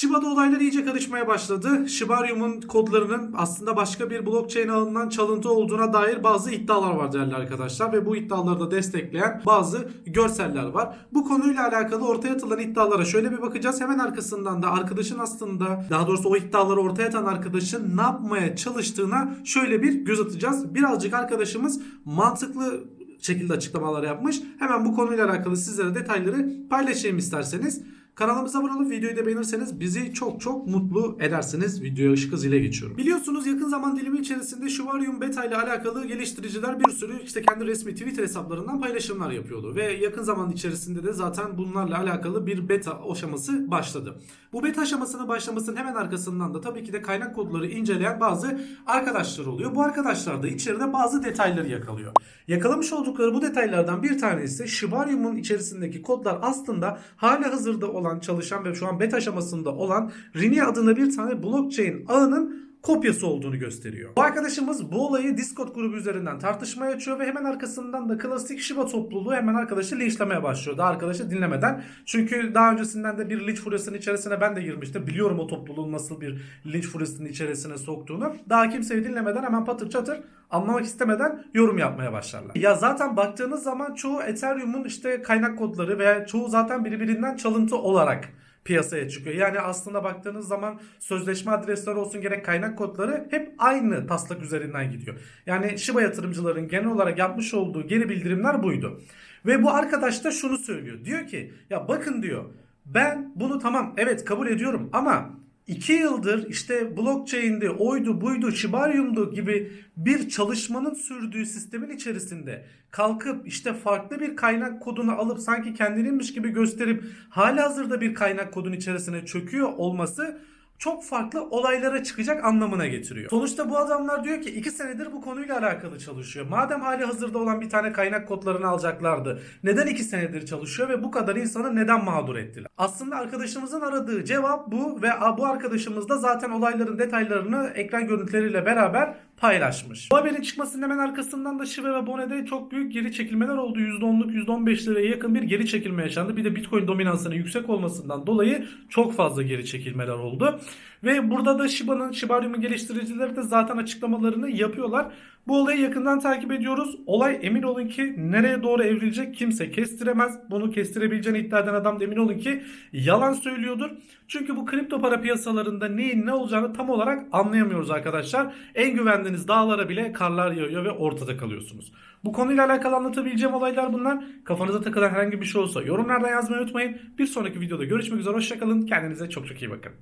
Shiba'da olaylar iyice karışmaya başladı. Shibarium'un kodlarının aslında başka bir blockchain ağından çalıntı olduğuna dair bazı iddialar var değerli arkadaşlar. Ve bu iddiaları da destekleyen bazı görseller var. Bu konuyla alakalı ortaya atılan iddialara şöyle bir bakacağız. Hemen arkasından da arkadaşın aslında daha doğrusu o iddiaları ortaya atan arkadaşın ne yapmaya çalıştığına şöyle bir göz atacağız. Birazcık arkadaşımız mantıklı şekilde açıklamalar yapmış. Hemen bu konuyla alakalı sizlere detayları paylaşayım isterseniz. Kanalımıza abone olup videoyu da beğenirseniz bizi çok çok mutlu edersiniz. Videoya ışık hızıyla geçiyorum. Biliyorsunuz yakın zaman dilimi içerisinde Shivarium Beta ile alakalı geliştiriciler bir sürü işte kendi resmi Twitter hesaplarından paylaşımlar yapıyordu. Ve yakın zaman içerisinde de zaten bunlarla alakalı bir beta aşaması başladı. Bu beta aşamasının başlamasının hemen arkasından da tabii ki de kaynak kodları inceleyen bazı arkadaşlar oluyor. Bu arkadaşlar da içeride bazı detayları yakalıyor. Yakalamış oldukları bu detaylardan bir tanesi Shibarium'un içerisindeki kodlar aslında hala hazırda olan çalışan ve şu an beta aşamasında olan Rini adında bir tane blockchain ağının kopyası olduğunu gösteriyor. Bu arkadaşımız bu olayı Discord grubu üzerinden tartışmaya açıyor ve hemen arkasından da klasik Shiba topluluğu hemen arkadaşı linçlemeye başlıyor. Daha arkadaşı dinlemeden. Çünkü daha öncesinden de bir linç furyasının içerisine ben de girmiştim. Biliyorum o topluluğun nasıl bir linç furyasının içerisine soktuğunu. Daha kimseyi dinlemeden hemen patır çatır anlamak istemeden yorum yapmaya başlarlar. Ya zaten baktığınız zaman çoğu Ethereum'un işte kaynak kodları veya çoğu zaten birbirinden çalıntı olarak piyasaya çıkıyor. Yani aslında baktığınız zaman sözleşme adresleri olsun gerek kaynak kodları hep aynı taslak üzerinden gidiyor. Yani Shiba yatırımcıların genel olarak yapmış olduğu geri bildirimler buydu. Ve bu arkadaş da şunu söylüyor. Diyor ki ya bakın diyor ben bunu tamam evet kabul ediyorum ama 2 yıldır işte blockchain'de oydu buydu Shibarium'du gibi bir çalışmanın sürdüğü sistemin içerisinde kalkıp işte farklı bir kaynak kodunu alıp sanki kendininmiş gibi gösterip hala hazırda bir kaynak kodun içerisine çöküyor olması çok farklı olaylara çıkacak anlamına getiriyor. Sonuçta bu adamlar diyor ki 2 senedir bu konuyla alakalı çalışıyor. Madem hali hazırda olan bir tane kaynak kodlarını alacaklardı. Neden 2 senedir çalışıyor ve bu kadar insanı neden mağdur ettiler? Aslında arkadaşımızın aradığı cevap bu ve bu arkadaşımız da zaten olayların detaylarını ekran görüntüleriyle beraber paylaşmış. Bu haberin çıkmasının hemen arkasından da Shiba ve Bone'de çok büyük geri çekilmeler oldu. %10'luk %15'lere yakın bir geri çekilme yaşandı. Bir de Bitcoin dominansının yüksek olmasından dolayı çok fazla geri çekilmeler oldu. Ve burada da Shiba'nın, Shibarium'un geliştiricileri de zaten açıklamalarını yapıyorlar. Bu olayı yakından takip ediyoruz. Olay emin olun ki nereye doğru evrilecek kimse kestiremez. Bunu kestirebileceğini iddia eden adam da emin olun ki yalan söylüyordur. Çünkü bu kripto para piyasalarında neyin ne olacağını tam olarak anlayamıyoruz arkadaşlar. En güvendiğiniz dağlara bile karlar yağıyor ve ortada kalıyorsunuz. Bu konuyla alakalı anlatabileceğim olaylar bunlar. Kafanıza takılan herhangi bir şey olsa yorumlarda yazmayı unutmayın. Bir sonraki videoda görüşmek üzere. Hoşçakalın. Kendinize çok çok iyi bakın.